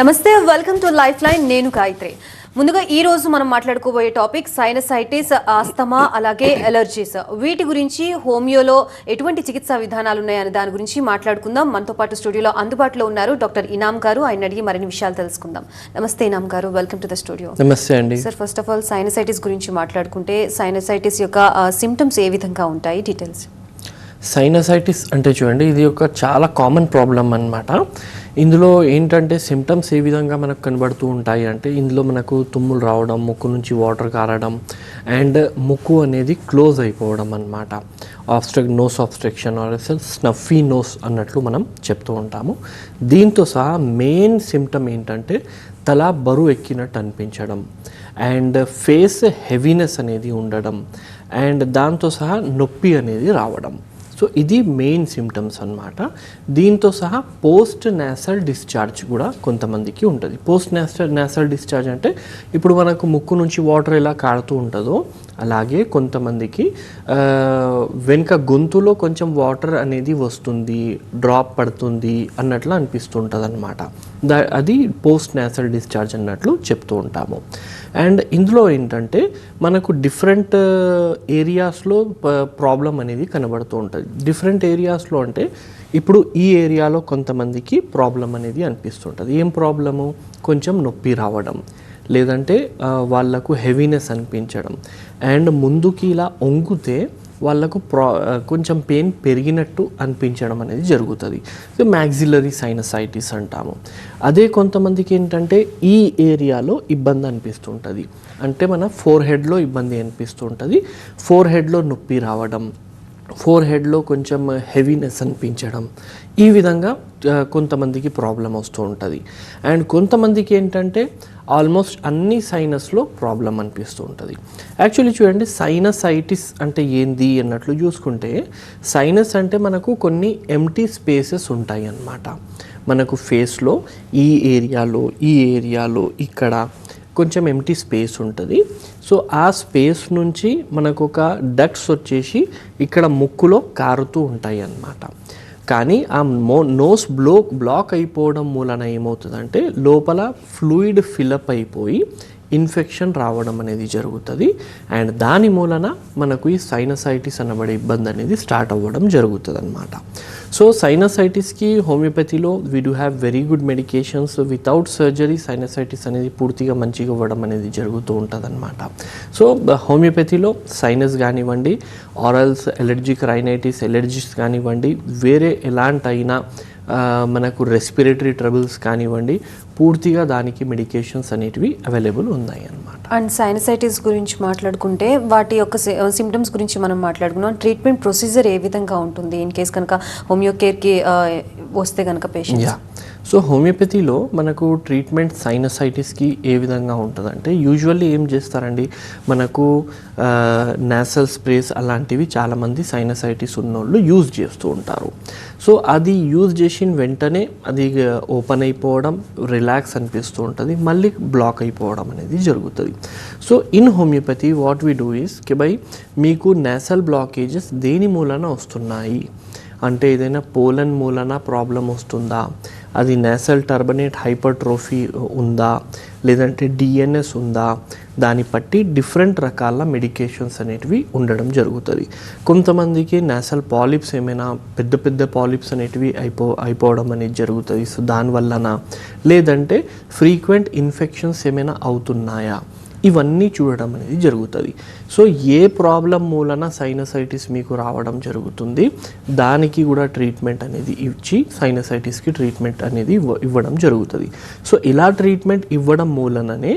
నమస్తే welcome to life line నేను గాయత్రి. ముందుగా ఈ రోజు మనం మాట్లాడుకోబోయే టాపిక్ సైనసైటిస్ ఆస్తమా అలాగే ఎలర్జీస్ వీటి గురించి హోమియోలో ఎటువంటి చికిత్సా విధానాలు ఉన్నాయనే దాని గురించి మాట్లాడుకుందాం. మనతో పాటు స్టూడియోలో అందుబాటులో ఉన్నారు డాక్టర్ ఇనామ్ గారు. ఆయన అడిగి మరిన్ని విషయాలు తెలుసుకుందాం. నమస్తే ఇనామ్ గారు వెల్కమ్ టు ద స్టూడియో నమస్తే అండి. Sir first of all sinusitis గురించి మాట్లాడుకుంటే సైనసైటిస్ యొక్క సిమ్టమ్స్ ఏ విధంగా ఉంటాయి? డీటెయిల్స్ సైనసైటిస్ అంటే చూడండి ఇది ఒక చాలా కామన్ ప్రాబ్లం అనమాట ఇందులో ఏంటంటే సిమ్టమ్స్ ఏ విధంగా మనకు కనబడుతూ ఉంటాయి అంటే ఇందులో మనకు తుమ్ములు రావడం ముక్కు నుంచి వాటర్ కారడం అండ్ ముక్కు అనేది క్లోజ్ అయిపోవడం అన్నమాట. Obstruct nose obstruction or snuffy nose అన్నట్లు మనం చెప్తూ ఉంటాము. దీంతో సహా మెయిన్ సిమ్టమ్ ఏంటంటే తల బరువు ఎక్కినట్టు అనిపించడం అండ్ ఫేస్ హెవీనెస్ అనేది ఉండడం అండ్ దాంతో సహా నొప్పి అనేది రావడం. సో ఇది మెయిన్ సిమ్టమ్స్ అన్నమాట. దీంతో సహా పోస్ట్ నేసల్ డిశ్చార్జ్ కూడా కొంతమందికి ఉంటుంది. పోస్ట్ నేసల్ నేసల్ డిశ్చార్జ్ అంటే ఇప్పుడు మనకు ముక్కు నుంచి వాటర్ ఎలా కారుతూ ఉంటుందో అలాగే కొంతమందికి వెనుక గొంతులో కొంచెం వాటర్ అనేది వస్తుంది డ్రాప్ పడుతుంది అన్నట్లు అనిపిస్తుంటుంది అనమాట అది పోస్ట్ నేసల్ డిశ్చార్జ్ అన్నట్లు చెప్తూ ఉంటాము. అండ్ ఇందులో ఏంటంటే మనకు డిఫరెంట్ ఏరియాస్లో ప్రాబ్లం అనేది కనబడుతూ ఉంటుంది. డిఫరెంట్ ఏరియాస్లో అంటే ఇప్పుడు ఈ ఏరియాలో కొంతమందికి ప్రాబ్లం అనేది అనిపిస్తుంటుంది ఏం ప్రాబ్లము? కొంచెం నొప్పి రావడం లేదంటే వాళ్ళకు వాళ్ళకు హెవీనెస్ అనిపించడం. అండ్ ముందుకి ఇలా ఒంగితే వాళ్ళకు ప్రా కొంచెం పెయిన్ పెరిగినట్టు అనిపించడం అనేది జరుగుతుంది. సో మ్యాక్సిలరీ సైనసైటిస్ అంటాము. అదే కొంతమందికి ఏంటంటే ఈ ఏరియాలో ఇబ్బంది అనిపిస్తుంటుంది. అంటే మన ఫోర్ హెడ్లో ఇబ్బంది అనిపిస్తుంటుంది. ఫోర్ హెడ్లో నొప్పి రావడం ఫోర్ హెడ్లో కొంచెం హెవీనెస్ అనిపించడం ఈ విధంగా కొంతమందికి ప్రాబ్లం వస్తూ ఉంటుంది. అండ్ కొంతమందికి ఏంటంటే ఆల్మోస్ట్ అన్ని సైనస్లో ప్రాబ్లం అనిపిస్తూ ఉంటుంది. యాక్చువల్లీ చూడండి సైనసైటిస్ అంటే ఏంది అన్నట్లు చూసుకుంటే సైనస్ అంటే మనకు కొన్ని ఎంటీ స్పేసెస్ ఉంటాయి అన్నమాట. మనకు ఫేస్లో ఈ ఏరియాలో ఈ ఏరియాలో ఇక్కడ కొంచెం ఎంటీ స్పేస్ ఉంటుంది. సో ఆ స్పేస్ నుంచి మనకు ఒక డక్ట్స్ వచ్చేసి ఇక్కడ ముక్కులో కారుతూ ఉంటాయి అన్నమాట. కానీ ఆ మో నోస్ బ్లో బ్లాక్ అయిపోవడం మూలన ఏమవుతుందంటే లోపల ఫ్లూయిడ్ ఫిలప్ అయిపోయి ఇన్ఫెక్షన్ రావడం అనేది జరుగుతుంది. అండ్ దాని మూలన మనకు ఈ సైనసైటిస్ అనబడే ఇబ్బంది అనేది స్టార్ట్ అవ్వడం జరుగుతుంది అనమాట సో సైనసైటిస్కి హోమియోపతిలో we do have very good medications without surgery sinusitis అనేది పూర్తిగా మంచిగా ఇవ్వడం అనేది జరుగుతూ ఉంటుంది అనమాట సో హోమియోపతిలో సైనస్ కానివ్వండి ఆరల్స్ ఎలర్జిక్ రైనైటిస్ ఎలర్జీస్ కానివ్వండి వేరే ఎలాంటైనా మనకు రెస్పిరేటరీ ట్రబుల్స్ కానివ్వండి పూర్తిగా దానికి మెడికేషన్స్ అనేటివి అవైలబుల్ ఉన్నాయి అన్నమాట అండ్ సైనసైటిస్ గురించి మాట్లాడుకుంటే వాటి యొక్క సిమ్టమ్స్ గురించి మనం మాట్లాడుకున్నాం. ట్రీట్మెంట్ ప్రొసీజర్ ఏ విధంగా ఉంటుంది? ఇన్ కేస్ కనుక హోమియో కేర్కి వస్తే కనుక పేషెంట్ సో హోమియోపతిలో మనకు ట్రీట్మెంట్ సైనసైటిస్కి ఏ విధంగా ఉంటుందంటే యూజువల్లీ ఏం చేస్తారండి? మనకు నేసల్ స్ప్రేస్ అలాంటివి చాలామంది సైనసైటిస్ ఉన్నోళ్ళు యూజ్ చేస్తూ ఉంటారు. సో అది యూజ్ చేసిన వెంటనే అది ఓపెన్ అయిపోవడం రిలాక్స్ అనిపిస్తూ ఉంటుంది. మళ్ళీ బ్లాక్ అయిపోవడం అనేది జరుగుతుంది. So in homeopathy what we do ఈస్కి by మీకు నేసల్ బ్లాకేజెస్ దేని మూలన వస్తున్నాయి? అంటే ఏదైనా పోలన్ మూలన ప్రాబ్లం వస్తుందా? అది నేసల్ టర్బనేట్ హైపర్ట్రోఫీ ఉందా? లేదంటే డిఎన్ఎస్ ఉందా? దాన్ని బట్టి డిఫరెంట్ రకాల మెడికేషన్స్ అనేటివి ఉండడం జరుగుతుంది. కొంతమందికి నేసల్ పాలిప్స్ ఏమైనా పెద్ద పెద్ద పాలిప్స్ అనేటివి అయిపో అయిపోవడం అనేది జరుగుతుంది. సో దానివల్లన? లేదంటే ఫ్రీక్వెంట్ ఇన్ఫెక్షన్స్ ఏమైనా అవుతున్నాయా? ఇవన్నీ చూడడం అనేది జరుగుతుంది. సో ఏ ప్రాబ్లం మూలన సైనసైటిస్ మీకు రావడం జరుగుతుంది దానికి కూడా ట్రీట్మెంట్ అనేది ఇచ్చి సైనసైటిస్కి ట్రీట్మెంట్ అనేది ఇవ్వడం జరుగుతుంది. సో ఇలా ట్రీట్మెంట్ ఇవ్వడం మూలననే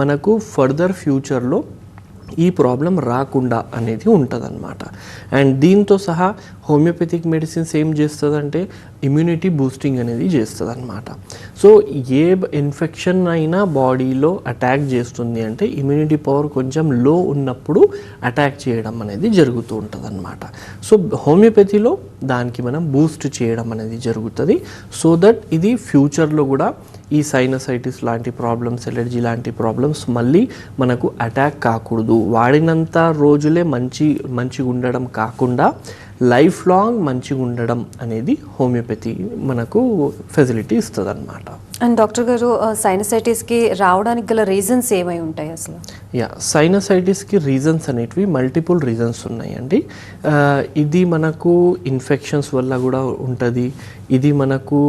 మనకు ఫర్దర్ ఫ్యూచర్లో ఈ ప్రాబ్లం రాకుండా అనేది ఉంటుందన్నమాట. అండ్ దీంతో సహా హోమియోపతిక్ మెడిసిన్స్ ఏం చేస్తుందంటే ఇమ్యూనిటీ బూస్టింగ్ అనేది చేస్తుంది అనమాట సో ఏ ఇన్ఫెక్షన్ అయినా బాడీలో అటాక్ చేస్తుంది అంటే ఇమ్యూనిటీ పవర్ కొంచెం లో ఉన్నప్పుడు అటాక్ చేయడం అనేది జరుగుతూ ఉంటుంది అనమాట సో హోమియోపతిలో దానికి మనం బూస్ట్ చేయడం అనేది జరుగుతుంది. సో దట్ ఇది ఫ్యూచర్లో కూడా ఈ సైనసైటిస్ లాంటి ప్రాబ్లమ్స్ ఎలర్జీ లాంటి ప్రాబ్లమ్స్ మళ్ళీ మనకు అటాక్ కాకూడదు. వాడినంత రోజులే మంచి మంచిగా ఉండడం కాకుండా లైఫ్ లాంగ్ మంచిగా ఉండడం అనేది హోమియోపతి మనకు ఫెసిలిటీ ఇస్తుంది అండ్ డాక్టర్ గారు uh, సైనసైటిస్కి రావడానికి గల రీజన్స్ ఏమై ఉంటాయి అసలు? యా సైనసైటిస్కి రీజన్స్ అనేటివి మల్టిపుల్ రీజన్స్ ఉన్నాయండి. Uh, ఇది మనకు ఇన్ఫెక్షన్స్ వల్ల కూడా ఉంటుంది. ఇది మనకు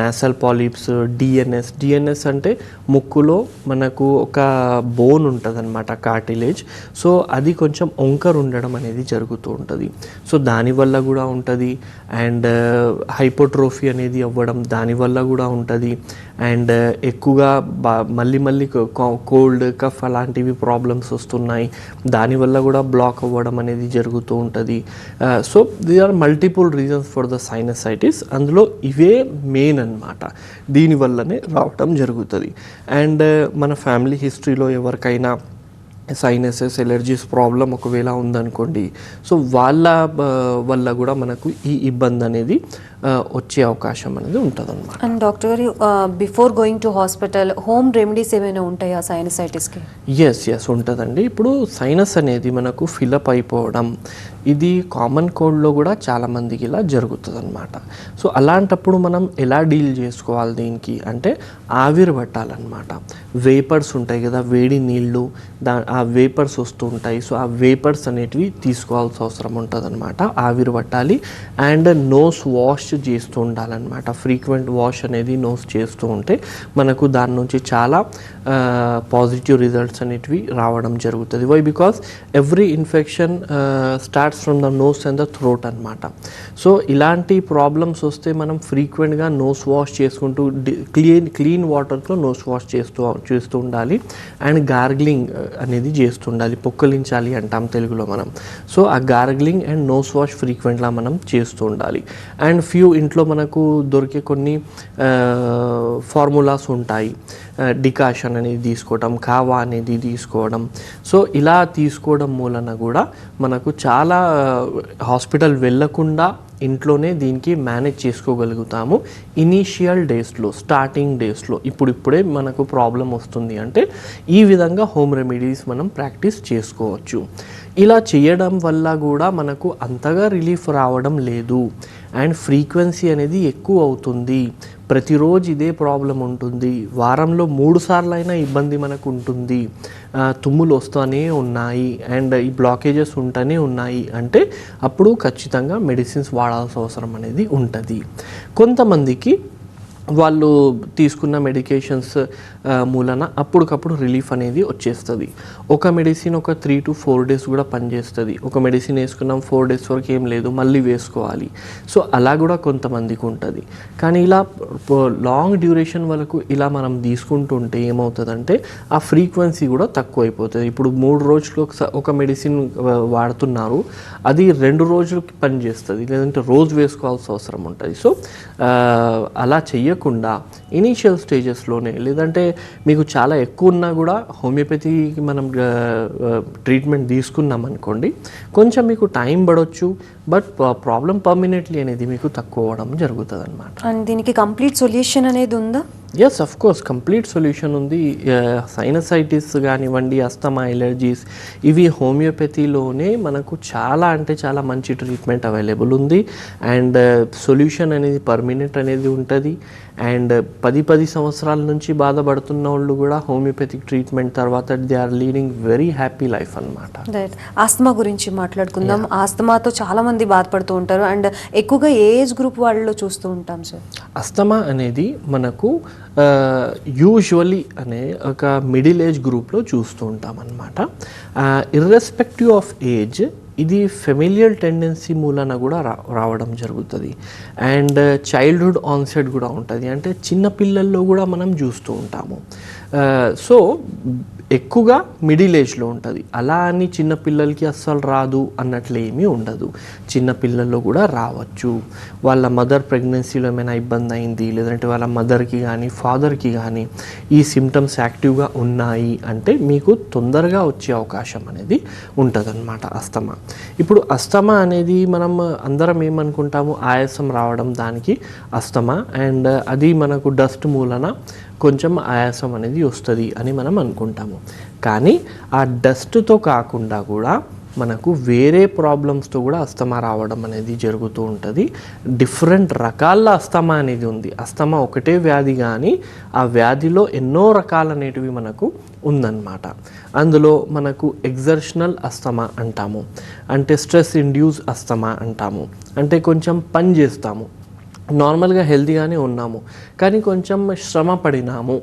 నాసల్ పాలిప్స్ డిఎన్ఎస్ డిఎన్ఎస్ అంటే ముక్కులో మనకు ఒక బోన్ ఉంటుంది అనమాట కార్టిలేజ్ సో అది కొంచెం ఒంకర్ ఉండడం అనేది జరుగుతూ ఉంటుంది. సో దానివల్ల కూడా ఉంటుంది. అండ్ హైపోట్రోఫీ అనేది అవ్వడం దానివల్ల కూడా ఉంటుంది. అండ్ uh, ఎక్కువగా బా మళ్ళీ మళ్ళీ కోల్డ్ కఫ్ అలాంటివి ప్రాబ్లమ్స్ వస్తున్నాయి. దానివల్ల కూడా బ్లాక్ అవ్వడం అనేది జరుగుతూ ఉంటుంది. So there are multiple reasons for the sinusitis అందులో ఇవే మెయిన్ అన్నమాట. దీనివల్లనే రావటం జరుగుతుంది. అండ్ uh, మన ఫ్యామిలీ హిస్టరీలో ఎవరికైనా సైనసెస్ ఎలర్జీస్ ప్రాబ్లం ఒకవేళ ఉందనుకోండి. సో వాళ్ళ uh, వల్ల కూడా మనకు ఈ ఇబ్బంది అనేది వచ్చే అవకాశం అనేది ఉంటుంది అనమాట అండ్ డాక్టర్ గారు before going to hospital home remedies ఏమైనా ఉంటాయా సైనసైటిస్కి? ఎస్ ఎస్ ఉంటుందండి. ఇప్పుడు సైనస్ అనేది మనకు ఫిలప్ అయిపోవడం ఇది కామన్ కోల్డ్లో కూడా చాలా మందికి ఇలా జరుగుతుంది అనమాట సో అలాంటప్పుడు మనం ఎలా డీల్ చేసుకోవాలి దీనికి? అంటే ఆవిరి పట్టాలన్నమాట. వేపర్స్ ఉంటాయి కదా వేడి నీళ్ళు దా ఆ వేపర్స్ వస్తూ ఉంటాయి. సో ఆ వేపర్స్ అనేటివి తీసుకోవాల్సిన అవసరం ఉంటుంది అనమాట ఆవిరి పట్టాలి. అండ్ నోస్ వాష్ చేస్తూ ఉండాలన్నమాట. ఫ్రీక్వెంట్ వాష్ అనేది నోస్ చేస్తూ ఉంటే మనకు దాని నుంచి చాలా పాజిటివ్ రిజల్ట్స్ అనేటివి రావడం జరుగుతుంది. Why because every infection starts from the nose and the throat అనమాట సో ఇలాంటి ప్రాబ్లమ్స్ వస్తే మనం ఫ్రీక్వెంట్గా నోస్ వాష్ చేసుకుంటూ క్లీన్ క్లీన్ వాటర్తో నోస్ వాష్ చేస్తూ చేస్తూ ఉండాలి. అండ్ గార్గ్లింగ్ అనేది చేస్తూ ఉండాలి. పొక్కలించాలి అంటాం తెలుగులో మనం. సో ఆ గార్గ్లింగ్ అండ్ నోస్ వాష్ ఫ్రీక్వెంట్గా మనం చేస్తూ ఉండాలి. అండ్ ఫ్యూ ఇంట్లో మనకు దొరికే కొన్ని ఫార్ములాస్ ఉంటాయి. డికాషన్ అనేది తీసుకోవడం కావా అనేది తీసుకోవడం. సో ఇలా తీసుకోవడం మూలన కూడా మనకు చాలా హాస్పిటల్ వెళ్ళకుండా ఇంట్లోనే దీనికి మేనేజ్ చేసుకోగలుగుతాము. ఇనీషియల్ డేస్లో స్టార్టింగ్ డేస్లో ఇప్పుడిప్పుడే మనకు ప్రాబ్లం వస్తుంది అంటే ఈ విధంగా హోమ్ రెమెడీస్ మనం ప్రాక్టీస్ చేసుకోవచ్చు. ఇలా చేయడం వల్ల కూడా మనకు అంతగా రిలీఫ్ రావడం లేదు. అండ్ ఫ్రీక్వెన్సీ అనేది ఎక్కువ అవుతుంది. ప్రతిరోజు ఇదే ప్రాబ్లం ఉంటుంది. వారంలో మూడు సార్లు అయినా ఇబ్బంది మనకు ఉంటుంది. తుమ్ములు వస్తూనే ఉన్నాయి. అండ్ ఈ బ్లాకేజెస్ ఉంటూనే ఉన్నాయి. అంటే అప్పుడు ఖచ్చితంగా మెడిసిన్స్ వాడాల్సిన అవసరం అనేది ఉంటుంది. కొంతమందికి వాళ్ళు తీసుకున్న మెడికేషన్స్ మూలన అప్పటికప్పుడు రిలీఫ్ అనేది వచ్చేస్తుంది. ఒక మెడిసిన్ ఒక త్రీ టు ఫోర్ డేస్ కూడా పనిచేస్తుంది. ఒక మెడిసిన్ వేసుకున్నాం ఫోర్ డేస్ వరకు ఏం లేదు మళ్ళీ వేసుకోవాలి. సో అలా కూడా కొంతమందికి ఉంటుంది. కానీ ఇలా లాంగ్ డ్యూరేషన్ వరకు ఇలా మనం తీసుకుంటుంటే ఏమవుతుందంటే ఆ ఫ్రీక్వెన్సీ కూడా తక్కువ అయిపోతుంది ఇప్పుడు మూడు రోజులు ఒక మెడిసిన్ వాడుతున్నారు. అది రెండు రోజులకి పనిచేస్తుంది. లేదంటే రోజు వేసుకోవాల్సిన అవసరం ఉంటుంది. సో అలా చెయ్య చెయ్యకుండా ఇనీషియల్ స్టేజెస్లోనే లేదంటే మీకు చాలా ఎక్కువ ఉన్నా కూడా హోమియోపతికి మనం ట్రీట్మెంట్ తీసుకున్నాం అనుకోండి కొంచెం మీకు టైం పడవచ్చు బట్ ప్రాబ్లం పర్మనెంట్లీ అనేది మీకు తక్కువ అవ్వడం జరుగుతుంది అనమాట అండ్ దీనికి కంప్లీట్ సొల్యూషన్ అనేది ఉందా? Yes of course complete solution ఉంది. సైనసైటిస్ కానివ్వండి అస్తమా ఎలర్జీస్ ఇవి హోమియోపతిలోనే మనకు చాలా అంటే చాలా మంచి ట్రీట్మెంట్ అవైలబుల్ ఉంది. అండ్ సొల్యూషన్ అనేది పర్మనెంట్ అనేది ఉంటుంది. అండ్ పది పది సంవత్సరాల నుంచి బాధపడుతున్న వాళ్ళు కూడా హోమియోపతిక్ ట్రీట్మెంట్ తర్వాత they are leading very happy life అనమాట రైట్ ఆస్తమా గురించి మాట్లాడుకుందాం. ఆస్తమాతో చాలా మంది బాధపడుతూ ఉంటారు. అండ్ ఎక్కువగా ఏజ్ గ్రూప్ వాళ్ళలో చూస్తూ ఉంటాం సార్ అస్తమా అనేది మనకు యూజువలీ అనే ఒక మిడిల్ ఏజ్ గ్రూప్లో చూస్తూ ఉంటాం అనమాట ఇర్రెస్పెక్టివ్ ఆఫ్ ఏజ్ ఇది ఫెమిలియల్ టెండెన్సీ మూలన కూడా రా రావడం జరుగుతుంది. అండ్ uh, చైల్డ్హుడ్ ఆన్సెట్ కూడా ఉంటుంది. అంటే చిన్న పిల్లల్లో కూడా మనం చూస్తూ ఉంటాము. Uh, సో ఎక్కువగా మిడిల్ ఏజ్లో ఉంటుంది. అలా అని చిన్నపిల్లలకి అస్సలు రాదు అన్నట్లు ఏమీ ఉండదు. చిన్న పిల్లల్లో కూడా రావచ్చు. వాళ్ళ మదర్ ప్రెగ్నెన్సీలో ఏమైనా ఇబ్బంది అయింది లేదంటే వాళ్ళ మదర్కి కానీ ఫాదర్కి కానీ ఈ సిమ్టమ్స్ యాక్టివ్గా ఉన్నాయి అంటే మీకు తొందరగా వచ్చే అవకాశం అనేది ఉంటుందన్నమాట అస్తమా. ఇప్పుడు అస్తమా అనేది మనం అందరం ఏమనుకుంటాము? ఆయాసం రావడం దానికి అస్తమా? అండ్ అది మనకు డస్ట్ మూలన కొంచెం ఆయాసం అనేది వస్తుంది అని మనం అనుకుంటాము. కానీ ఆ డస్ట్తో కాకుండా కూడా మనకు వేరే ప్రాబ్లమ్స్తో కూడా అస్తమా రావడం అనేది జరుగుతూ ఉంటుంది. డిఫరెంట్ రకాల అస్తమా అనేది ఉంది. అస్తమా ఒకటే వ్యాధి కానీ ఆ వ్యాధిలో ఎన్నో రకాలనేటివి మనకు ఉందన్నమాట. అందులో మనకు ఎగ్జర్షనల్ అస్తమా అంటాము. అంటే స్ట్రెస్ ఇండ్యూస్ అస్తమా అంటాము. అంటే కొంచెం పని చేస్తాము. నార్మల్గా హెల్తీగానే ఉన్నాము. కానీ కొంచెం శ్రమ పడినాము.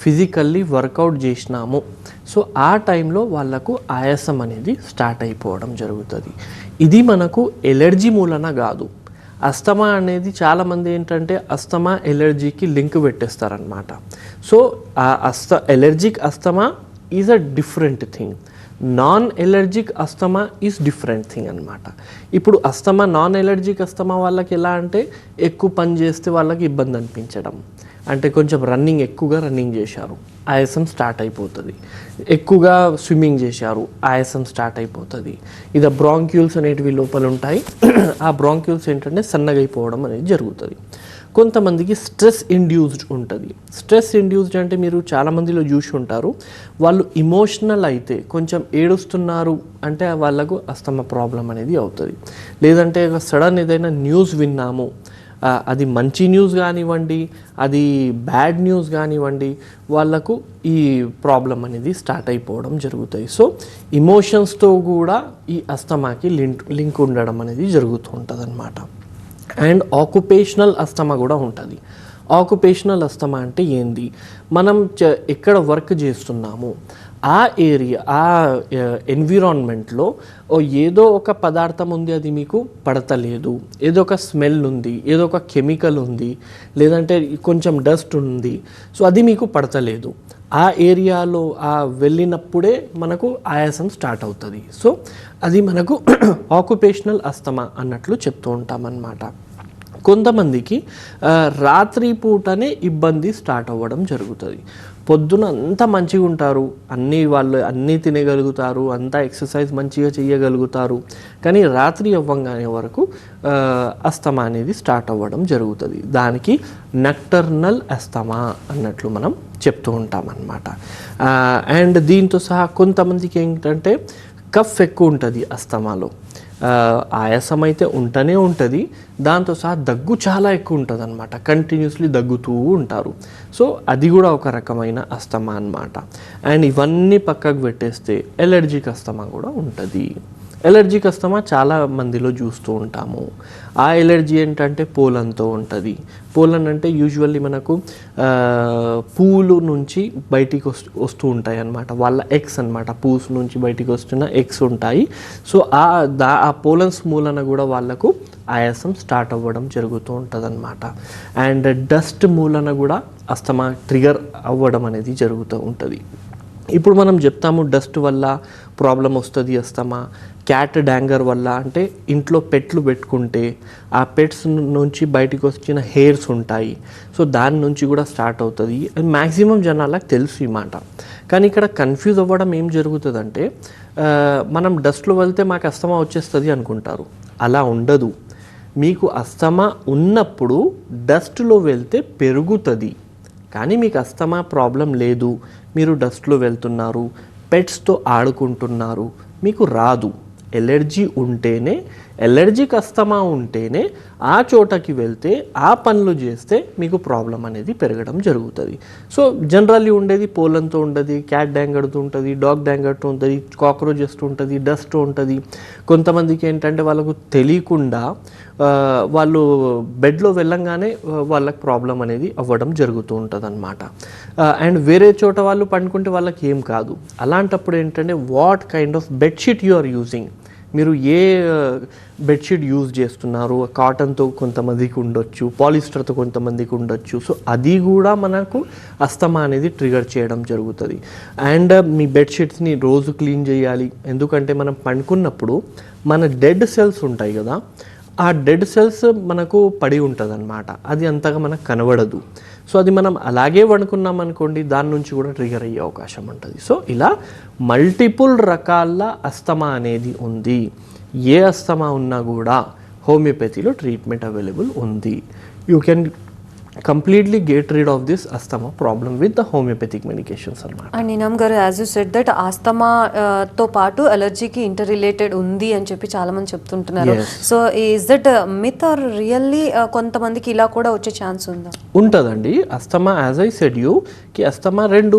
ఫిజికల్లీ వర్కౌట్ చేసినాము. సో ఆ టైంలో వాళ్ళకు ఆయాసం అనేది స్టార్ట్ అయిపోవడం జరుగుతుంది. ఇది మనకు ఎలర్జీ మూలన కాదు. అస్తమా అనేది చాలామంది ఏంటంటే అస్తమా ఎలర్జీకి లింక్ పెట్టేస్తారనమాట సో ఆ అస్త allergic asthma is a different thing. Non allergic asthma is different thing అనమాట ఇప్పుడు అస్తమా నాన్ ఎలర్జిక్ అస్తమా వాళ్ళకి ఎలా అంటే ఎక్కువ పని చేస్తే వాళ్ళకి ఇబ్బంది అనిపించడం. అంటే కొంచెం రన్నింగ్ ఎక్కువగా రన్నింగ్ చేశారు. ఆయాసం స్టార్ట్ అయిపోతుంది. ఎక్కువగా స్విమ్మింగ్ చేశారు. ఆయాసం స్టార్ట్ అయిపోతుంది. ఇది బ్రాంక్యూల్స్ అనేటివి లోపల ఉంటాయి ఆ బ్రాంక్యూల్స్ ఏంటంటే సన్నగైపోవడం అనేది జరుగుతుంది. కొంతమందికి స్ట్రెస్ ఇండ్యూస్డ్ ఉంటుంది. స్ట్రెస్ ఇండ్యూస్డ్ అంటే మీరు చాలామందిలో చూసి ఉంటారు. వాళ్ళు ఇమోషనల్ అయితే కొంచెం ఏడుస్తున్నారు అంటే వాళ్ళకు అస్తమ ప్రాబ్లం అనేది అవుతుంది. లేదంటే సడన్ ఏదైనా న్యూస్ విన్నాము. అది మంచి న్యూస్ కానివ్వండి అది బ్యాడ్ న్యూస్ కానివ్వండి వాళ్ళకు ఈ ప్రాబ్లం అనేది స్టార్ట్ అయిపోవడం జరుగుతాయి. సో ఇమోషన్స్తో కూడా ఈ అస్తమాకి లింక్ లింక్ ఉండడం అనేది జరుగుతూ ఉంటుంది అండ్ ఆక్యుపేషనల్ అస్తమా కూడా ఉంటుంది. ఆక్యుపేషనల్ అస్తమా అంటే ఏంది? మనం ఎక్కడ వర్క్ చేస్తున్నాము? ఆ ఏరియా ఆ ఎన్విరాన్మెంట్లో ఏదో ఒక పదార్థం ఉంది అది మీకు పడతలేదు. ఏదో ఒక స్మెల్ ఉంది ఏదో ఒక కెమికల్ ఉంది లేదంటే కొంచెం డస్ట్ ఉంది సో అది మీకు పడతలేదు. ఆ ఏరియాలో ఆ వెళ్ళినప్పుడే మనకు ఆయాసం స్టార్ట్ అవుతుంది. సో అది మనకు ఆక్యుపేషనల్ అస్తమా అన్నట్లు చెప్తూ ఉంటాం అన్నమాట కొంతమందికి రాత్రి పూటనే ఇబ్బంది స్టార్ట్ అవ్వడం జరుగుతుంది. పొద్దున అంతా మంచిగా ఉంటారు అన్నీ వాళ్ళు అన్నీ తినగలుగుతారు అంతా ఎక్సర్సైజ్ మంచిగా చేయగలుగుతారు కానీ రాత్రి అవ్వంగానే వరకు అస్తమా అనేది స్టార్ట్ అవ్వడం జరుగుతుంది. దానికి నక్టర్నల్ అస్తమా అన్నట్లు మనం చెప్తూ ఉంటాం అన్నమాట అండ్ దీంతో సహా కొంతమందికి ఏంటంటే కఫ్ ఎక్కువ ఉంటుంది అస్తమాలో. ఆయాసం అయితే ఉంటూనే ఉంటుంది. దాంతో సహా దగ్గు చాలా ఎక్కువ ఉంటుంది అనమాట కంటిన్యూస్లీ దగ్గుతూ ఉంటారు. సో అది కూడా ఒక రకమైన అస్తమా అన్నమాట. అండ్ ఇవన్నీ పక్కకు పెట్టేస్తే ఎలర్జీకి అస్తమా కూడా ఉంటుంది. ఎలర్జీ అస్తమా చాలా మందిలో చూస్తూ ఉంటాము. ఆ ఎలర్జీ ఏంటంటే పోలన్తో ఉంటుంది. పోలన్ అంటే యూజువల్లీ మనకు పూలు నుంచి బయటికి వస్తూ వస్తూ ఉంటాయి అన్నమాట వాళ్ళ ఎగ్స్ అన్నమాట. పూస్ నుంచి బయటికి వస్తున్న ఎగ్స్ ఉంటాయి. సో ఆ దా ఆ పోలన్స్ మూలన కూడా వాళ్ళకు ఆయాసం స్టార్ట్ అవ్వడం జరుగుతూ ఉంటుంది అనమాట అండ్ డస్ట్ మూలన కూడా అస్తమా ట్రిగర్ అవ్వడం అనేది జరుగుతూ ఉంటుంది. ఇప్పుడు మనం చెప్తాము డస్ట్ వల్ల ప్రాబ్లం వస్తుంది అస్తమా? క్యాట్ డ్యాంగర్ వల్ల అంటే ఇంట్లో పెట్లు పెట్టుకుంటే ఆ పెట్స్ నుంచి బయటికి వచ్చిన హెయిర్స్ ఉంటాయి. సో దాని నుంచి కూడా స్టార్ట్ అవుతుంది. మ్యాక్సిమం జనాలకు తెలుసు ఈ మాట. కానీ ఇక్కడ కన్ఫ్యూజ్ అవ్వడం ఏం జరుగుతుందంటే మనం డస్ట్లో వెళ్తే మాకు అస్తమా వచ్చేస్తుంది అనుకుంటారు. అలా ఉండదు. మీకు అస్తమా ఉన్నప్పుడు డస్ట్లో వెళ్తే పెరుగుతుంది. కానీ మీకు అస్తమా ప్రాబ్లం లేదు. మీరు డస్ట్లో వెళ్తున్నారు. పెట్స్తో ఆడుకుంటున్నారు. మీకు రాదు. ఎలర్జీ ఉంటేనే ఎలర్జీ అస్తమా ఉంటేనే ఆ చోటకి వెళ్తే ఆ పనులు చేస్తే మీకు ప్రాబ్లం అనేది పెరగడం జరుగుతుంది. సో జనరల్లీ ఉండేది పోలంతో ఉండదు క్యాట్ డ్యాంగర్తో ఉంటుంది డాగ్ డ్యాంగర్తో ఉంటుంది కాక్రోచెస్ ఉంటుంది డస్ట్ ఉంటుంది. కొంతమందికి ఏంటంటే వాళ్ళకు తెలియకుండా వాళ్ళు బెడ్లో వెళ్ళంగానే వాళ్ళకి ప్రాబ్లం అనేది అవ్వడం జరుగుతూ ఉంటుంది అనమాట అండ్ వేరే చోట వాళ్ళు పండుకుంటే వాళ్ళకి ఏం కాదు. అలాంటప్పుడు ఏంటంటే what kind of bedsheet you are using మీరు ఏ బెడ్షీట్ యూజ్ చేస్తున్నారు? కాటన్తో కొంతమందికి ఉండొచ్చు పాలిస్టర్తో కొంతమందికి ఉండొచ్చు. సో అది కూడా మనకు అస్తమా అనేది ట్రిగర్ చేయడం జరుగుతుంది. అండ్ మీ బెడ్షీట్స్ని రోజు క్లీన్ చేయాలి. ఎందుకంటే మనం పండుకున్నప్పుడు మన డెడ్ సెల్స్ ఉంటాయి కదా ఆ డెడ్ సెల్స్ మనకు పడి ఉంటుంది అనమాట అది అంతగా మనకు కనబడదు. సో అది మనం అలాగే వండుకున్నాం అనుకోండి దాని నుంచి కూడా ట్రిగర్ అయ్యే అవకాశం ఉంటుంది. సో ఇలా మల్టిపుల్ రకాల అస్తమా అనేది ఉంది. ఏ అస్తమా ఉన్నా కూడా హోమియోపతిలో ట్రీట్మెంట్ అవైలబుల్ ఉంది. You can completely get rid of this asthma problem with the homeopathic medications అనమాట అండ్ నీనామ్ గారు as you said that asthma తో పాటు అలర్జీకి ఇంటర్ రిలేటెడ్ ఉంది అని చెప్పి చాలా మంది చెప్తుంటున్నారు. So is that myth or really కొంతమందికి ఇలా కూడా వచ్చే ఛాన్స్ ఉందా? ఉంటుందండి. Asthma as I said you కి అస్తమా రెండు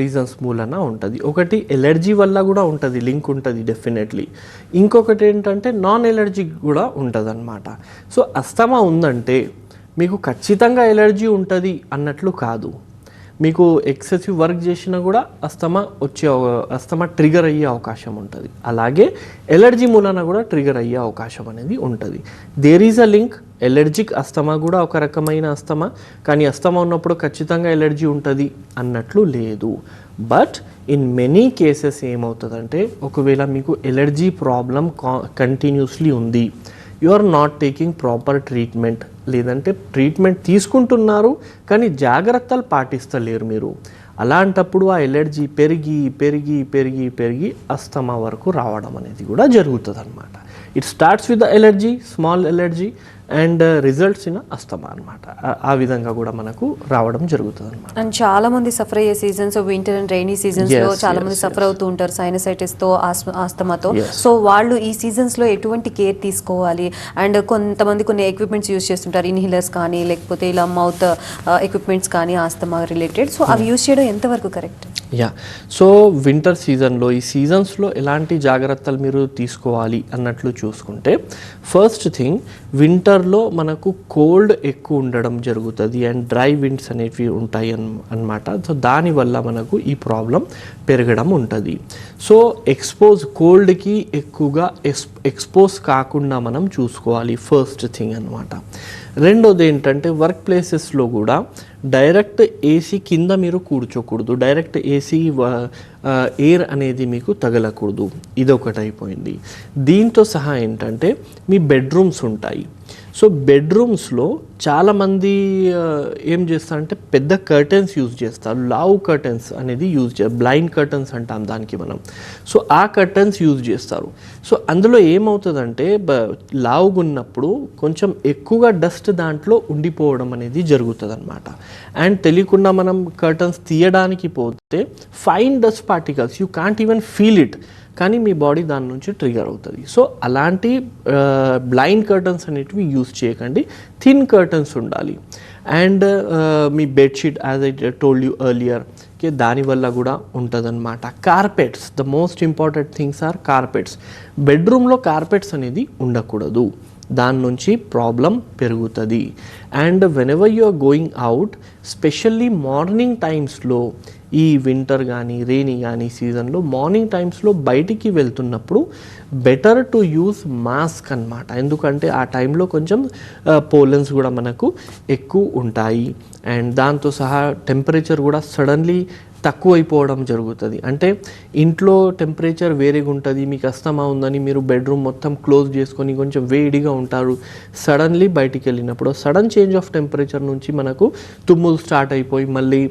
రీజన్స్ మూలన ఉంటుంది. ఒకటి ఎలర్జీ వల్ల కూడా ఉంటుంది లింక్ ఉంటుంది డెఫినెట్లీ ఇంకొకటి ఏంటంటే నాన్ ఎలర్జీ కూడా ఉంటుంది అనమాట సో అస్తమా ఉందంటే మీకు ఖచ్చితంగా ఎలర్జీ ఉంటుంది అన్నట్లు కాదు. మీకు ఎక్సెసివ్ వర్క్ చేసినా కూడా అస్తమా వచ్చే అస్తమా ట్రిగర్ అయ్యే అవకాశం ఉంటుంది. అలాగే ఎలర్జీ మూలన కూడా ట్రిగర్ అయ్యే అవకాశం అనేది ఉంటుంది. There is a link. Allergic asthma కూడా ఒక రకమైన అస్తమా. కానీ అస్తమా ఉన్నప్పుడు ఖచ్చితంగా ఎలర్జీ ఉంటుంది అన్నట్లు లేదు. బట్ ఇన్ మెనీ కేసెస్ ఏమవుతుందంటే ఒకవేళ మీకు ఎలర్జీ ప్రాబ్లం కా కంటిన్యూస్లీ ఉంది. You are not taking proper treatment లేదంటే ట్రీట్మెంట్ తీసుకుంటున్నారు కానీ జాగ్రత్తలు పాటిస్తలేరు మీరు. అలాంటప్పుడు ఆ ఎలర్జీ పెరిగి పెరిగి పెరిగి పెరిగి అస్తమా వరకు రావడం అనేది కూడా జరుగుతుంది అనమాట it starts with the allergy small allergy and results in asthma అనమాట ఆ విధంగా కూడా మనకు రావడం జరుగుతుంది అనమాట అండ్ చాలా మంది సఫర్ అయ్యే సీజన్స్ వింటర్ అండ్ రైనీ సీజన్స్లో చాలా మంది సఫర్ అవుతూ ఉంటారు సైనసైటిస్తో ఆస్- ఆస్తమాతో. సో వాళ్ళు ఈ సీజన్స్లో ఎటువంటి కేర్ తీసుకోవాలి? అండ్ కొంతమంది కొన్ని ఎక్విప్మెంట్స్ యూస్ చేస్తుంటారు ఇన్హిలర్స్ కానీ లేకపోతే ఇలా మౌత్ ఎక్విప్మెంట్స్ కానీ ఆస్తమా రిలేటెడ్ సో అవి యూస్ చేయడం ఎంతవరకు కరెక్ట్ యా సో వింటర్ సీజన్లో ఈ సీజన్స్లో ఎలాంటి జాగ్రత్తలు మీరు తీసుకోవాలి అన్నట్లు చూసుకుంటే ఫస్ట్ థింగ్ వింటర్లో మనకు కోల్డ్ ఎక్కువ ఉండడం జరుగుతుంది అండ్ డ్రై విండ్స్ అనేవి ఉంటాయి అన్ అనమాట సో దానివల్ల మనకు ఈ ప్రాబ్లం పెరగడం ఉంటుంది. సో ఎక్స్పోజ్ కోల్డ్కి ఎక్కువగా ఎక్స్ ఎక్స్పోజ్ కాకుండా మనం చూసుకోవాలి ఫస్ట్ థింగ్ అనమాట రెండోది ఏంటంటే వర్క్ ప్లేసెస్లో కూడా డైరెక్ట్ ఏసీ కింద మీరు కూర్చోకూడదు. డైరెక్ట్ ఏసీ ఎయిర్ అనేది మీకు తగలకూడదు. ఇదొకటి అయిపోయింది. దీంతో సహా ఏంటంటే మీ బెడ్రూమ్స్ ఉంటాయి. సో బెడ్రూమ్స్లో చాలామంది ఏం చేస్తారంటే పెద్ద కర్టెన్స్ యూజ్ చేస్తారు. లావ్ కర్టెన్స్ అనేది యూజ్ చే బ్లైండ్ కర్టన్స్ అంటాం దానికి మనం. సో ఆ కర్టన్స్ యూజ్ చేస్తారు. సో అందులో ఏమవుతుందంటే బ లావుగా ఉన్నప్పుడు కొంచెం ఎక్కువగా డస్ట్ దాంట్లో ఉండిపోవడం అనేది జరుగుతుంది అనమాట అండ్ తెలియకుండా మనం కర్టన్స్ తీయడానికి పోతే fine dust particles you can't even feel it కానీ మీ బాడీ దాని నుంచి ట్రిగర్ అవుతుంది. సో అలాంటి బ్లైండ్ కర్టన్స్ అనేటివి యూజ్ చేయకండి. థిన్ కర్టన్స్ ఉండాలి. And me bedsheet as I told you earlier కే దానివల్ల కూడా ఉంటుందన్నమాట. Carpets the most important things are carpets బెడ్రూమ్లో కార్పెట్స్ అనేది ఉండకూడదు. దాని నుంచి ప్రాబ్లం పెరుగుతుంది. And whenever you are going out specially morning టైమ్స్లో ఈ వింటర్ కానీ రెయినీ కానీ సీజన్లో మార్నింగ్ టైమ్స్లో బయటికి వెళ్తున్నప్పుడు బెటర్ టు యూస్ మాస్క్ అన్నమాట. ఎందుకంటే ఆ టైంలో కొంచెం పోలన్స్ కూడా మనకు ఎక్కువ ఉంటాయి. అండ్ దాంతో సహా టెంపరేచర్ కూడా సడన్లీ తక్కువ అయిపోవడం జరుగుతుంది. అంటే ఇంట్లో టెంపరేచర్ వేరేగా ఉంటుంది మీకు అస్తమా ఉందని మీరు బెడ్రూమ్ మొత్తం క్లోజ్ చేసుకొని కొంచెం వేడిగా ఉంటారు సడన్లీ బయటికి వెళ్ళినప్పుడు సడన్ చేంజ్ ఆఫ్ టెంపరేచర్ నుంచి మనకు తుమ్ములు స్టార్ట్ అయిపోయి మళ్ళీ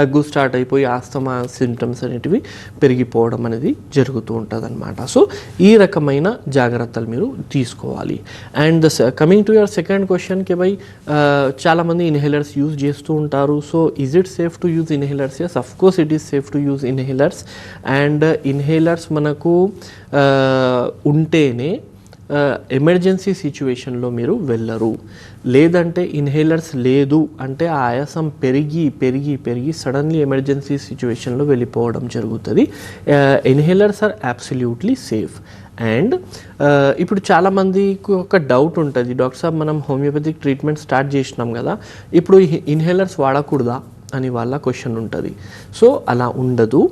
దగ్గు స్టార్ట్ అయిపోయి ఆస్తమా సింటమ్స్ అనేటివి పెరిగిపోవడం అనేది జరుగుతూ ఉంటుంది అనమాట సో ఈ రకమైన జాగ్రత్తలు మీరు తీసుకోవాలి. And coming to your second క్వశ్చన్కి బై చాలామంది ఇన్హేలర్స్ యూజ్ చేస్తూ ఉంటారు. So is it safe to use inhalers yes of course it is safe to use inhalers and inhalers మనకు uh, ఉంటేనే uh, ఎమర్జెన్సీ సిచ్యువేషన్లో మీరు వెళ్ళరు. లేదంటే ఇన్హేలర్స్ లేదు అంటే ఆ ఆయాసం పెరిగి పెరిగి పెరిగి సడన్లీ ఎమర్జెన్సీ సిచ్యువేషన్లో వెళ్ళిపోవడం జరుగుతుంది. Inhalers are absolutely safe. And ఇప్పుడు చాలామందికి ఒక డౌట్ ఉంటుంది. డాక్టర్ సాబ్ మనం హోమియోపతిక్ ట్రీట్మెంట్ స్టార్ట్ చేసినాం కదా. ఇప్పుడు ఇన్హేలర్స్ వాడకూడదా? అని వాళ్ళ క్వశ్చన్ ఉంటుంది. సో అలా ఉండదు.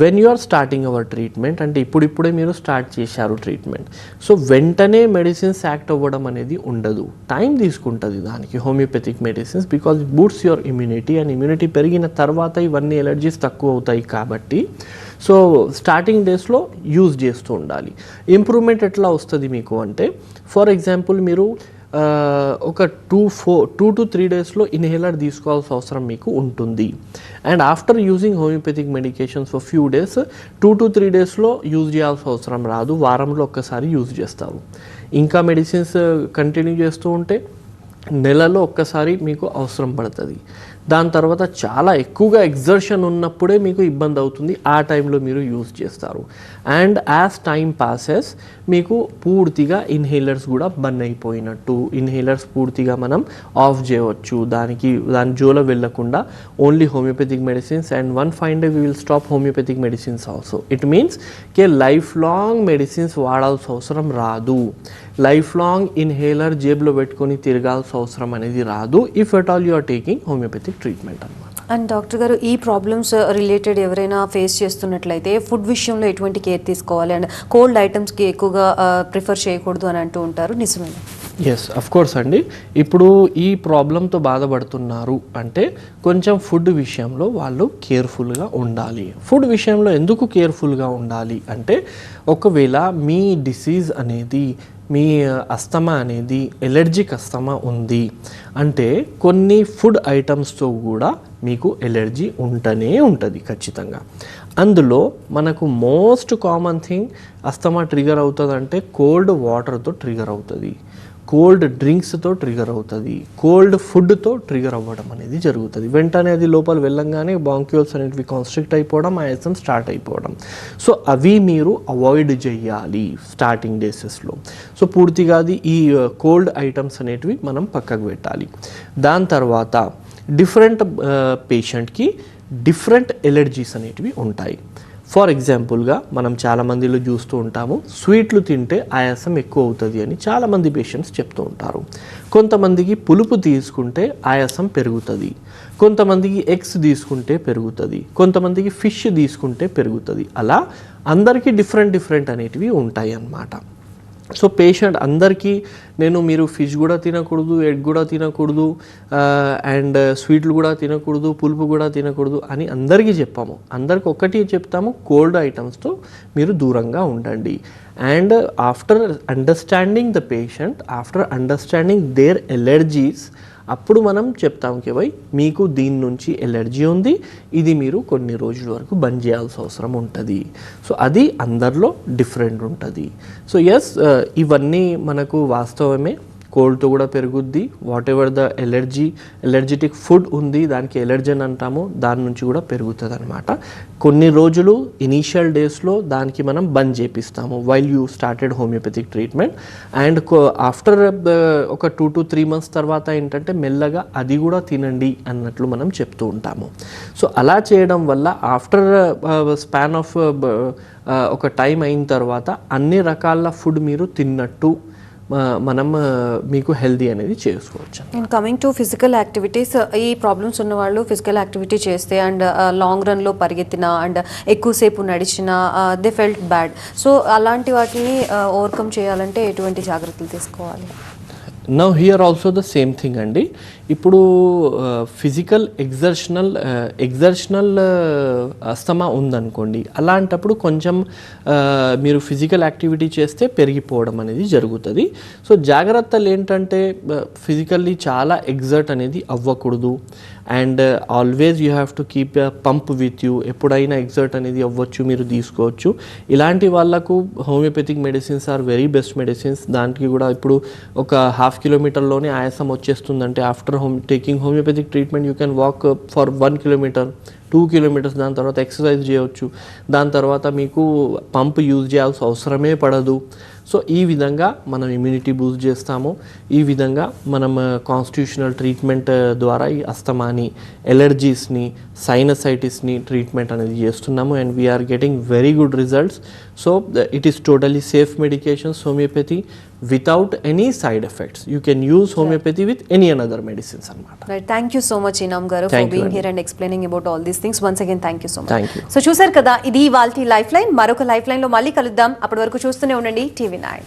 When you are starting our treatment అంటే ఇప్పుడిప్పుడే మీరు స్టార్ట్ చేశారు ట్రీట్మెంట్ సో వెంటనే మెడిసిన్స్ యాక్ట్ అవ్వడం అనేది ఉండదు. టైం తీసుకుంటుంది దానికి homeopathic medicines because boosts your immunity and immunity పెరిగిన తర్వాత ఇవన్నీ ఎలర్జీస్ తక్కువ అవుతాయి కాబట్టి సో స్టార్టింగ్ డేస్లో యూజ్ చేస్తూ ఉండాలి. ఇంప్రూవ్మెంట్ ఎట్లా వస్తుంది మీకు అంటే ఫర్ ఎగ్జాంపుల్ మీరు ఒక two four two to three డేస్లో ఇన్హేలర్ తీసుకోవాల్సిన అవసరం మీకు ఉంటుంది. And after using homeopathic medications for few days two to three డేస్లో యూజ్ చేయాల్సిన అవసరం రాదు. వారంలో ఒక్కసారి యూజ్ చేస్తారు. ఇంకా మెడిసిన్స్ కంటిన్యూ చేస్తూ ఉంటే నెలలో ఒక్కసారి మీకు అవసరం పడుతుంది. దాని తర్వాత చాలా ఎక్కువగా ఎగ్జర్షన్ ఉన్నప్పుడే మీకు ఇబ్బంది అవుతుంది. ఆ టైంలో మీరు యూజ్ చేస్తారు. అండ్ యాజ్ టైం పాసెస్ మీకు పూర్తిగా ఇన్హేలర్స్ కూడా బంద్ అయిపోయినట్టు. ఇన్హేలర్స్ పూర్తిగా మనం ఆఫ్ చేయవచ్చు. దానికి దాని జోలో వెళ్ళకుండా only homeopathic medicines and one fine day we will stop homeopathic medicines also it means K life long medicines వాడాల్సిన అవసరం రాదు. లైఫ్ లాంగ్ ఇన్హేలర్ జేబులో పెట్టుకొని తిరగాల్సిన అవసరం అనేది రాదు. If at all you are taking homeopathic treatment అనమాట అండ్ డాక్టర్ గారు ఈ ప్రాబ్లమ్స్ రిలేటెడ్ ఎవరైనా ఫేస్ చేస్తున్నట్లయితే ఫుడ్ విషయంలో ఎటువంటి కేర్ తీసుకోవాలి? అండ్ కోల్డ్ ఐటమ్స్కి ఎక్కువగా ప్రిఫర్ చేయకూడదు అని అంటూ ఉంటారు. నిజమేనా? ఎస్ కోర్స్ అండి. ఇప్పుడు ఈ ప్రాబ్లంతో బాధపడుతున్నారు అంటే కొంచెం ఫుడ్ విషయంలో వాళ్ళు కేర్ఫుల్గా ఉండాలి. ఫుడ్ విషయంలో ఎందుకు కేర్ఫుల్గా ఉండాలి? అంటే ఒకవేళ మీ డిసీజ్ అనేది మీ అస్తమా అనేది ఎలర్జిక్ అస్తమా ఉంది అంటే కొన్ని ఫుడ్ ఐటమ్స్తో కూడా మీకు ఎలర్జీ ఉంటనే ఉంటుంది ఖచ్చితంగా. అందులో మనకు most common thing asthma trigger అవుతుంది అంటే కోల్డ్ వాటర్తో ట్రిగర్ అవుతుంది. కోల్డ్ డ్రింక్స్తో ట్రిగర్ అవుతుంది. కోల్డ్ ఫుడ్తో ట్రిగర్ అవ్వడం అనేది జరుగుతుంది. వెంటనే అది లోపల వెళ్ళంగానే బాంక్యూల్స్ అనేటివి కాన్స్ట్రిక్ట్ అయిపోవడం ఆయాసం స్టార్ట్ అయిపోవడం. సో అవి మీరు అవాయిడ్ చేయాలి స్టార్టింగ్ డేసెస్లో సో పూర్తిగా అది ఈ కోల్డ్ ఐటమ్స్ అనేటివి మనం పక్కకు పెట్టాలి. దాని తర్వాత డిఫరెంట్ పేషెంట్కి డిఫరెంట్ ఎలర్జీస్ అనేటివి ఉంటాయి. ఫర్ ఎగ్జాంపుల్గా మనం చాలా మందిలో చూస్తూ ఉంటాము స్వీట్లు తింటే ఆయాసం ఎక్కువ అవుతుంది అని చాలామంది పేషెంట్స్ చెప్తూ ఉంటారు. కొంతమందికి పులుపు తీసుకుంటే ఆయాసం పెరుగుతుంది. కొంతమందికి ఎగ్స్ తీసుకుంటే పెరుగుతుంది. కొంతమందికి ఫిష్ తీసుకుంటే పెరుగుతుంది. అలా అందరికీ డిఫరెంట్ డిఫరెంట్ అనేటివి ఉంటాయి అన్నమాట సో పేషెంట్ అందరికీ నేను మీరు ఫిష్ కూడా తినకూడదు ఎగ్ కూడా తినకూడదు అండ్ స్వీట్లు uh, కూడా తినకూడదు పులుపు కూడా తినకూడదు అని అందరికీ చెప్పాము. అందరికి ఒకటి చెప్తాము కోల్డ్ ఐటమ్స్తో మీరు దూరంగా ఉండండి. And after understanding the patient after understanding their allergies అప్పుడు మనం చెప్తాం కి మీకు దీని నుంచి ఎలర్జీ ఉంది ఇది మీరు కొన్ని రోజుల వరకు బంద్ చేయాల్సిన అవసరం ఉంటుంది. సో అది అందరిలో డిఫరెంట్ ఉంటుంది. సో ఎస్ uh, ఇవన్నీ మనకు వాస్తవమే. కోల్డ్తో కూడా పెరుగుద్ది. Whatever the allergy allergic food ఉంది దానికి ఎలర్జన్ అంటాము దాని నుంచి కూడా పెరుగుతుంది అనమాట కొన్ని రోజులు ఇనీషియల్ డేస్లో దానికి మనం బంద్ చేపిస్తాము while you started homeopathic treatment and after ఒక టూ టు త్రీ మంత్స్ తర్వాత ఏంటంటే మెల్లగా అది కూడా తినండి అన్నట్లు మనం చెప్తూ ఉంటాము. సో అలా చేయడం వల్ల ఆఫ్టర్ స్పాన్ ఆఫ్ ఒక టైం అయిన తర్వాత అన్ని రకాల ఫుడ్ మీరు తిన్నట్టు మనం మీకు హెల్దీ అనేది చేసుకోవచ్చు. And coming to physical activities ఈ ప్రాబ్లమ్స్ ఉన్న వాళ్ళు ఫిజికల్ యాక్టివిటీ చేస్తే అండ్ లాంగ్ uh, రన్లో పరిగెత్తిన అండ్ uh, ఎక్కువసేపు నడిచిన they uh, felt bad so అలాంటి వాటిని ఓవర్కమ్ చేయాలంటే ఎటువంటి జాగ్రత్తలు తీసుకోవాలి? Now here also the same thing అండి ఇప్పుడు ఫిజికల్ ఎగ్జర్షనల్ ఎగ్జర్షనల్ అస్తమా ఉందనుకోండి అలాంటప్పుడు కొంచెం uh, మీరు ఫిజికల్ యాక్టివిటీ చేస్తే పెరిగిపోవడం అనేది జరుగుతుంది. సో జాగ్రత్తలు ఏంటంటే uh, ఫిజికల్లీ చాలా ఎగ్జర్ట్ అనేది అవ్వకూడదు. And always you have to keep pump with you ఎప్పుడైనా ఎగ్జర్ట్ అనేది అవ్వచ్చు మీరు తీసుకోవచ్చు. ఇలాంటి వాళ్ళకు homeopathic medicines are very best medicines దానికి కూడా ఇప్పుడు ఒక హాఫ్ కిలోమీటర్లోనే ఆయాసం వచ్చేస్తుందంటే after home taking homeopathic treatment you can walk for one kilometer two kilometers దాని తర్వాత ఎక్సర్సైజ్ చేయవచ్చు. దాని తర్వాత మీకు పంప్ యూజ్ చేయాల్సిన అవసరమే పడదు. సో ఈ విధంగా మనం ఇమ్యూనిటీ బూస్ట్ చేస్తాము. ఈ విధంగా మనం కాన్స్టిట్యూషనల్ ట్రీట్మెంట్ ద్వారా ఈ అస్తమాని ఎలర్జీస్ని సైనసైటిస్ని ట్రీట్మెంట్ అనేది చేస్తున్నాము. And we are getting very good results so it is totally safe medications homeopathy without any side effects you can use homeopathy with any another medicines అనమాట right thank you so much Inam గారు for Thank you being అండి. Here and explaining about all these things once again thank you so much Thank you. So చూసారు కదా ఇది వాళ్ళ life line మరొక life లైన్లో మళ్ళీ కలుద్దాం. అప్పటి వరకు చూస్తూనే ఉండండి. TV nine.